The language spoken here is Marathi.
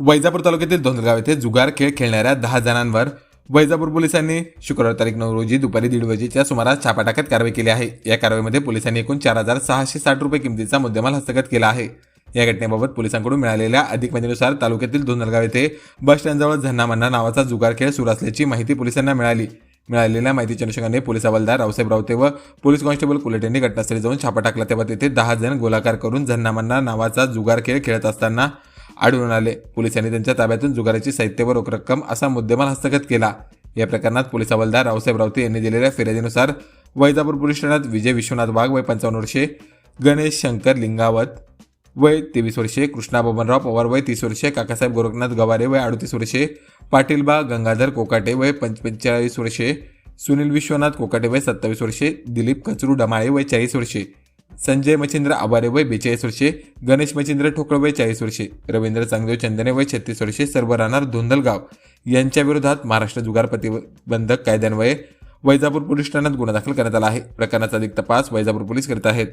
वैजापूर तालुक्यातील धोंदगाव येथे जुगार खेळ खेळणाऱ्या दहा जणांवर वैजापूर पोलिसांनी शुक्रवार तारीख नऊ रोजी दुपारी दीड वाजेच्या सुमारास छापा टाकत कारवाई केली आहे. या कारवाईमध्ये पोलिसांनी एकूण चार हजार सहाशे साठ रुपये किमतीचा मुद्देमाल हस्तगत केला आहे. या घटनेबाबत पोलिसांकडून मिळालेल्या अधिक माहितीनुसार तालुक्यातील धोंदलगाव येथे बस स्टँडजवळ झन्ना मन्ना नावाचा जुगार खेळ सुरू असल्याची माहिती पोलिसांना मिळाली. मिळालेल्या माहितीच्या अनुषंगाने पोलीस हवालदार रावसाहेब रावते व पोलीस कॉन्स्टेबल कुलट यांनी घटनास्थळी जाऊन छापा टाकला. तेव्हा तेथे दहा जण गोलाकार करून झन्नामन्ना नावाचा जुगार खेळ खेळत असताना आढळून आले. पोलिसांनी त्यांच्या ताब्यातून जुगाराची साहित्य व रोख रक्कम असा मुद्देमाल हस्तगत केला. या प्रकरणात पोलीस हवालदार रावसाहेब रावते यांनी दिलेल्या फिर्यादीनुसार वैजापूर पोलीस ठाण्यात विजय विश्वनाथ वाघ वय पंचावन्न वर्षे गणेश शंकर लिंगावत वय तेवीस वर्षे कृष्णा बबनराव पवार वय तीस वर्षे काकासाहेब गोरखनाथ गवारे वय अडतीस वर्षे पाटीलबा गंगाधर कोकाटे वय पंचेचाळीस वर्षे सुनील विश्वनाथ कोकाटे वय सत्तावीस वर्षे दिलीप कचरू डमाळे वय चाळीस वर्षे. संजय मच्छिंद्र आबारे वय बेचाळीस वर्षे गणेश मच्छिंद्र ठोकळ वय चाळीस वर्षे रवींद्र चांगदेव चंदने वय छत्तीस वर्षे सर्व राहणार धोंदलगाव. यांच्या विरोधात महाराष्ट्र जुगार प्रतिबंधक कायद्यान्वये वैजापूर पोलीस ठाण्यात गुन्हा दाखल करण्यात आला आहे. प्रकरणाचा अधिक तपास वैजापूर पोलीस करीत आहेत.